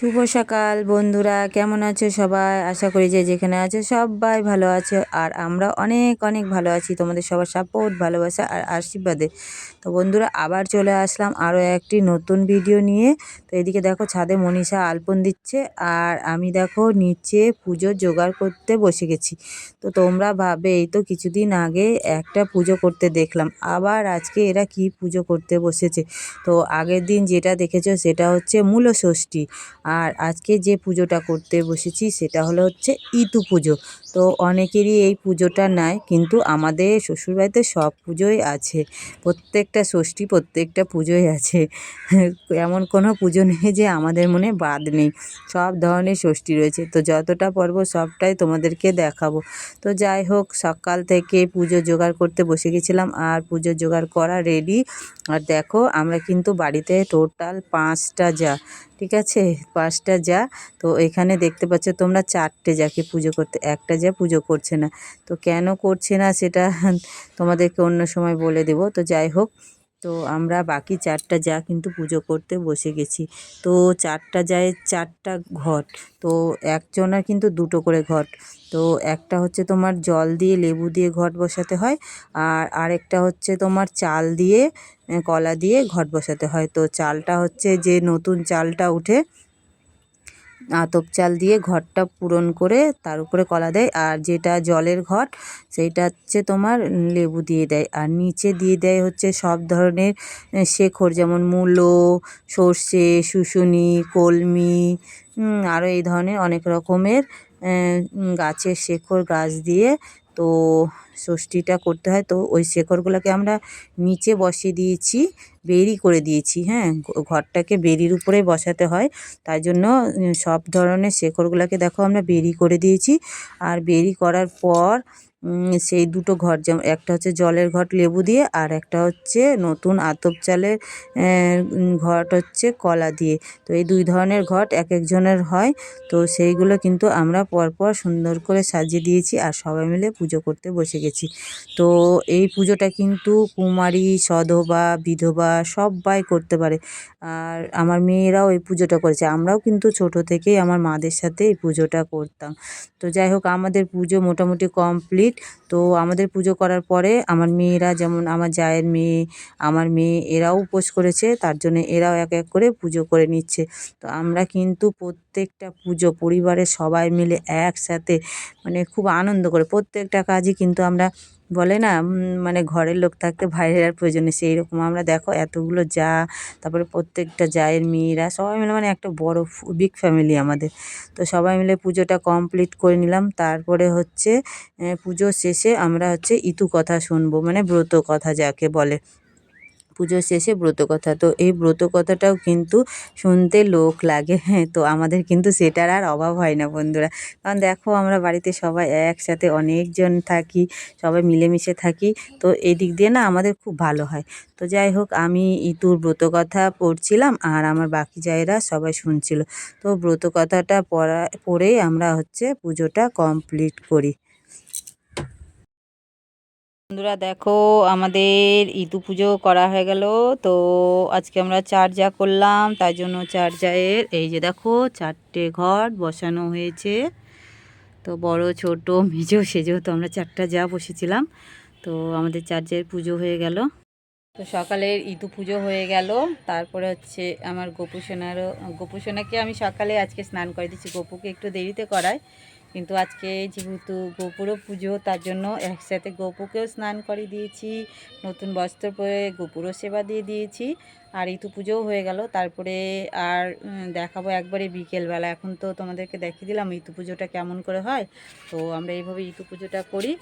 শুভ সকাল, বন্ধুরা। কেমন আছো সবাই? আশা করি যে যেখানে আছো সবাই ভালো আছো। আর আমরা অনেক অনেক ভালো আছি। তোমাদের সবার সাপোর্ট ভালোবাসা আর আশীর্বাদে। তো বন্ধুরা, আবার চলে আসলাম আরও একটি নতুন ভিডিও নিয়ে। তো এদিকে দেখো, ছাদে মনীষা আলপন দিচ্ছে। আর আমি দেখো, নিচে পুজো জোগাড় করতে বসে গেছি। তো তোমরা ভাবে, এই তো কিছুদিন আগে একটা পুজো করতে দেখলাম। আবার আজকে এরা কি পুজো করতে বসেছে? তো আগের দিন যেটা দেখেছ, সেটা হচ্ছে মূল ষষ্ঠী। আর আজকে যে পুজোটা করতে বসেছি সেটা হলো হচ্ছে ইতু পুজো। তো অনেকেরই এই পুজোটা নাই, কিন্তু আমাদের শ্বশুরবাড়িতে সব পুজোই আছে। প্রত্যেকটা ষষ্ঠী প্রত্যেকটা পুজোই আছে। এমন কোনো পুজো নেই যে আমাদের মনে বাদ নেই। সব ধরনের ষষ্ঠী রয়েছে। তো যতটা পর্ব সবটাই তোমাদেরকে দেখাবো। তো যাই হোক, সকাল থেকে পুজো জোগাড় করতে বসে গেছিলাম আর পুজো জোগাড় করা রেডি আর দেখো, আমরা কিন্তু বাড়িতে টোটাল পাঁচটা যা, ঠিক আছে? পাঁচটা যা। তো এখানে দেখতে পাচ্ছ তোমরা চারটে যাকে পুজো করতে, একটা যা পুজো করছে না। তো কেন করছে না সেটা তোমাদেরকে অন্য সময় বলে দেব। তো যাই হোক, তো আমরা বাকি চারটা যা কিন্তু পুজো করতে বসে গেছি। তো চারটা যায় চারটা ঘট। তো একজনের কিন্তু দুটো করে ঘট। তো একটা হচ্ছে তোমার জল দিয়ে লেবু দিয়ে ঘট বসাতে হয় আর আরেকটা হচ্ছে তোমার চাল দিয়ে, কলা দিয়ে ঘট বসাতে হয়। তো চালটা হচ্ছে যে নতুন চালটা উঠে আতপ চাল দিয়ে ঘরটা পূরণ করে তার উপরে কলা দেয়। আর যেটা জলের ঘট, সেইটা হচ্ছে তোমার লেবু দিয়ে দেয়। আর নিচে দিয়ে দেয় হচ্ছে সব ধরনের শেখর যেমন মূলো, সর্ষে, শুশুনি, কলমি আরও এই ধরনের অনেক রকমের গাছের শেখর গাছ দিয়ে তো ষষ্ঠীটা করতে হয়। তো ওই শেখরগুলোকে আমরা নিচে বসিয়ে দিয়েছি, বেরি করে দিয়েছি হ্যাঁ? ঘরটাকে বেরির উপরে বসাতে হয়। তাই জন্য সব ধরনের শেখরগুলোকে দেখো আমরা বেরি করে দিয়েছি। আর বেরি করার পর সেই দুটো ঘর যেমন একটা হচ্ছে জলের ঘট লেবু দিয়ে আর একটা হচ্ছে নতুন আতপ চালের ঘট হচ্ছে কলা দিয়ে। তো এই দুই ধরনের ঘট এক একজনের হয়। তো সেইগুলো কিন্তু আমরা পরপর সুন্দর করে সাজিয়ে দিয়েছি আর সবাই মিলে পুজো করতে বসে গেছি। তো এই পুজোটা কিন্তু কুমারী, সধবা, বিধবা সবাই করতে পারে। আর আমার মেয়েরাও এই পুজোটা করেছে। আমরাও কিন্তু ছোট থেকেই আমার মাদের সাথে এই পুজোটা করতাম। তো যাই হোক, আমাদের পুজো মোটামুটি কমপ্লিট। তো আমাদের পুজো করার পরে আমার মেয়েরা যেমন আমার জায়ের মেয়ে, আমার মেয়ে এরাও উপোস করেছে, তার জন্য এরাও এক এক করে পুজো করে নিচ্ছে। তো আমরা কিন্তু প্রত্যেকটা পুজো পরিবারের সবাই মিলে একসাথে মানে খুব আনন্দ করে প্রত্যেকটা কাজই কিন্তু আমরা বলে না মানে ঘরের লোক থাকতে বাইরের আর প্রয়োজন নেই। সেই রকম আমরা দেখো এতগুলো যা, তারপরে প্রত্যেকটা জায়ের মেয়েরা, সবাই মিলে মানে একটা বড় বিগ ফ্যামিলি আমাদের। তো সবাই মিলে পুজোটা কমপ্লিট করে নিলাম। তারপরে হচ্ছে পুজো শেষে আমরা হচ্ছে ইতু কথা শুনব মানে ব্রত কথা যাকে বলে। পুজোর শেষে ব্রত কথা। তো এই ব্রত কথাটাও কিন্তু শুনতে লোক লাগে হ্যাঁ তো আমাদের কিন্তু সেটার আর অভাব হয় না বন্ধুরা। কারণ দেখো আমরা বাড়িতে সবাই একসাথে অনেকজন থাকি, সবাই মিলেমিশে থাকি, তো এই দিক দিয়ে না আমাদের খুব ভালো হয়। তো যাই হোক, আমি ইতুর ব্রত কথা পড়ছিলাম আর আমার বাকি জায়গা সবাই শুনছিল। তো ব্রত কথাটা পড়া, পড়েই আমরা হচ্ছে পুজোটা কমপ্লিট করি। বন্ধুরা, দেখো আমাদের ইতু পুজো করা হয়ে গেল। তো আজকে আমরা চার যা করলাম তাই জন্য চার জায়ের, এই যে দেখো চারটে ঘট বসানো হয়েছে। তো বড়, ছোট, মেজো, সেজো, তো আমরা চারটা যা বসেছিলাম। তো আমাদের চার জায়ের পুজো হয়ে গেল। তো সকালের ইতু পুজো হয়ে গেল। তারপরে হচ্ছে আমার গোপুসোনারও, গোপুসোনাকে আমি সকালে আজকে স্নান করে দিচ্ছি গোপুকে একটু দেরিতে করায়। কিন্তু আজকে যেহেতু গোপুরও পুজো, তার জন্য একসাথে গোপুকেও স্নান করে দিয়েছি, নতুন বস্ত্র পরে গোপুরও সেবা দিয়ে দিয়েছি। আর ইতু পুজোও হয়ে গেল। তারপরে আর দেখাবো একবারে বিকেলবেলা। এখন তো তোমাদেরকে দেখিয়ে দিলাম ইতু পুজোটা কেমন করে হয়। তো আমরা এইভাবে ইতু পুজোটা করি।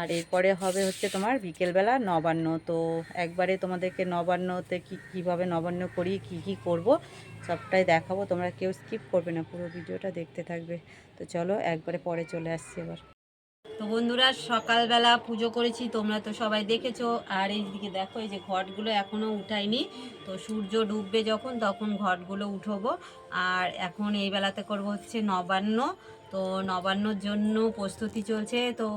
আর এরপরে হবে হচ্ছে তোমার বিকেলবেলা নবান্ন। তো একবারে তোমাদেরকে নবান্নতে কী, কীভাবে নবান্ন করি, কি কি করব, সবটাই দেখাবো। তোমরা কেউ স্কিপ করবে না, পুরো ভিডিওটা দেখতে থাকবে। তো চলো একবারে পরে চলে আসছি এবার তো বন্ধুরা, সকালবেলা পুজো করেছি, তোমরা তো সবাই দেখেছ। আর এই দিকে দেখো, এই যে ঘটগুলো এখনও উঠাইনি তো সূর্য ডুববে যখন, তখন ঘটগুলো উঠবো। আর এখন এই বেলাতে করব হচ্ছে নবান্ন। তো নবান্নর জন্য প্রস্তুতি চলছে। তো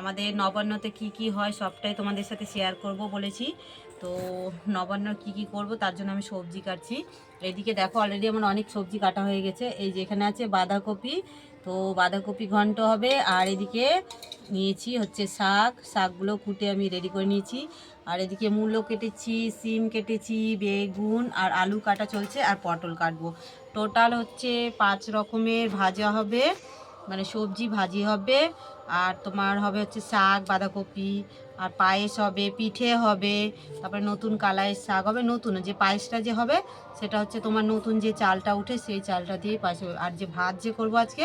আমাদের নবান্নতে কি কি হয়, সবটাই তোমাদের সাথে শেয়ার করব বলেছি। তো নবান্নর কি কি করব, তার জন্য আমি সবজি কাটছি। এদিকে দেখো অলরেডি আমার অনেক সবজি কাটা হয়ে গেছে। এই যে এখানে আছে বাঁধাকপি, তো বাঁধাকপি ঘন্ট হবে। আর এদিকে নিয়েছি হচ্ছে শাক। শাকগুলো কুটে আমি রেডি করে নিয়েছি। আর এদিকে মূলো কেটেছি, সিম কেটেছি, বেগুন আর আলু কাটা চলছে আর পটল কাটবো। টোটাল হচ্ছে পাঁচ রকমের ভাজা হবে। মানে সবজি ভাজি হবে। আর তোমার হবে হচ্ছে শাক, বাঁধাকপি, আর পায়েস হবে, পিঠে হবে, তারপরে নতুন কালাইয়ের শাক হবে, নতুন যে পায়েসটা যে হবে, সেটা হচ্ছে তোমার নতুন যে চালটা উঠে সেই চালটা দিয়ে পায়েস হবে। আর যে ভাত যে করব আজকে,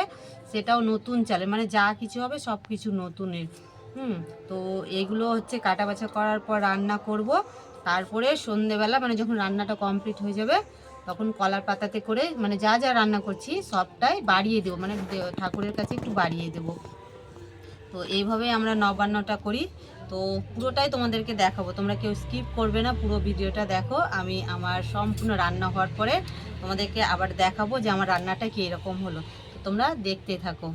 সেটাও নতুন চালের মানে যা কিছু হবে সব কিছু নতুনের। হুম, তো এগুলো হচ্ছে কাটা বাছা করার পর রান্না করব। তারপরে সন্ধেবেলা মানে যখন রান্নাটা কমপ্লিট হয়ে যাবে, তখন কলার পাতাতে করে মানে যা যা রান্না করছি, সবটাই বাড়িয়ে দেবো মানে ঠাকুরের কাছে একটু বাড়িয়ে দেবো। তো এইভাবেই আমরা নবান্নটা করি। তো পুরোটাই তোমাদেরকে দেখাবো। তোমরা কেউ স্কিপ করবে না, পুরো ভিডিওটা দেখো। আমি আমার সম্পূর্ণ রান্না হওয়ার পরে তোমাদেরকে আবার দেখাবো যে আমার রান্নাটা কী এরকম হলো। তোমরা দেখতে থাকো।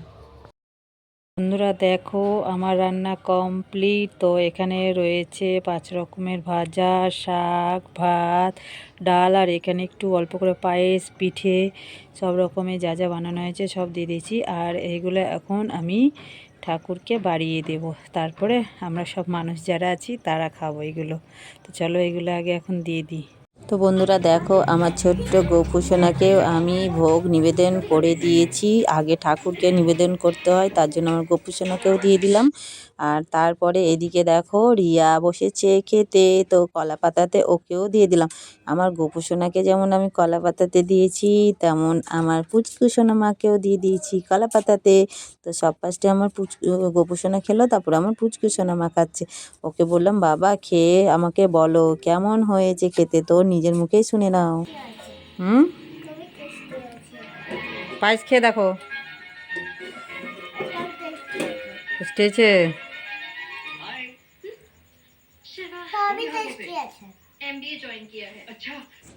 বন্ধুরা দেখো, আমার রান্না কমপ্লিট তো এখানে রয়েছে পাঁচ রকমের ভাজা, শাক, ভাত, ডাল, আর এখানে একটু অল্প করে পায়েস, পিঠে, সব রকমের যা যা বানানো হয়েছে সব দিয়ে দিয়েছি। আর এইগুলো এখন আমি ঠাকুরকে বাড়িয়ে দেব। তারপরে আমরা সব মানুষ যারা আছি তারা খাব এগুলো। তো চলো এগুলো আগে এখন দিয়ে দিই। তো বন্ধুরা দেখো, আমার ছোট্ট গোপুসোনাকে আমি ভোগ নিবেদন করে দিয়েছি। আগে ঠাকুরকে নিবেদন করতে হয়, তার জন্য আমার গোপুসোনাকেও দিয়ে দিলাম। আর তারপরে এদিকে দেখো রিয়া বসেছে খেতে, তো কলা পাতাতে ওকেও দিয়ে দিলাম। আমার গোপুসোনাকে যেমন আমি কলা পাতাতে দিয়েছি, তেমন আমার পুচকুসোনা মাকেও দিয়ে দিয়েছি কলা পাতাতে। তো সব পাশে আমার পুচ গোপুসোনা খেলো, তারপর আমার পুচকুসোনা মা খাচ্ছে। ওকে বললাম, বাবা, খেয়ে আমাকে বলো, কেমন হয়েছে খেতে? তো নিজের মুখেই শুনে নাও। হুম? পায়েস খেয়ে দেখো। স্টেছে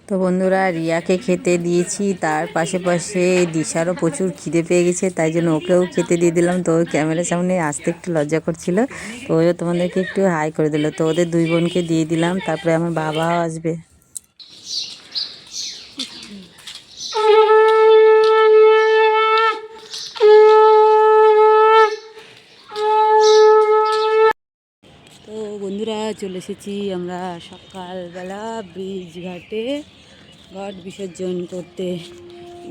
তো বন্ধুরা রিয়াকে খেতে দিয়েছি তার পাশে পাশে দিশারও প্রচুর খিদে পেয়ে গেছে তাই জন্য ওকেও খেতে দিয়ে দিলাম। তো ওই ক্যামেরার সামনে আসতে একটু লজ্জা করছিল। তো ওই তোমাদেরকে একটু হাই করে দিল। তো ওদের দুই বোনকে দিয়ে দিলাম তারপরে আমার বাবাও আসবে। চলে এসেছি আমরা সকালবেলা ব্রিজ ঘাটে ঘট বিসর্জন করতে।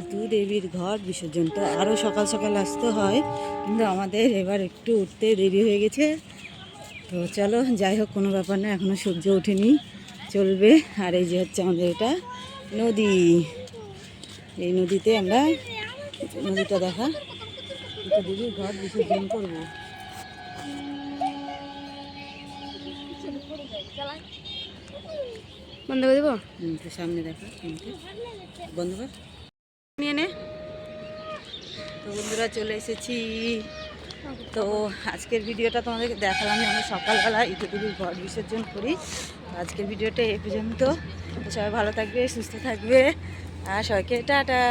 দু দেবীর ঘট বিসর্জন তো আরও সকাল সকাল আসতে হয়, কিন্তু আমাদের এবার একটু উঠতে দেরি হয়ে গেছে। তো চলো, যাই হোক, কোনো ব্যাপার না এখনও সূর্য ওঠেনি, চলবে। আর এই যে হচ্ছে আমাদের এটা নদী। এই নদীতে আমরা নদীটা দেখা। দেবীর ঘট বিসর্জন করব। বন্ধ করে দেবো? সামনে দেখা বন্ধ কর। নিয়ে নে তো বন্ধুরা চলে এসেছি। তো আজকের ভিডিওটা তোমাদেরকে দেখালাম আমরা সকালবেলা ইটুকুরির ঘর বিসর্জন করি। আজকের ভিডিওটা এ পর্যন্ত। সবাই ভালো থাকবে সুস্থ থাকবে। আর সবাইকে টাটা।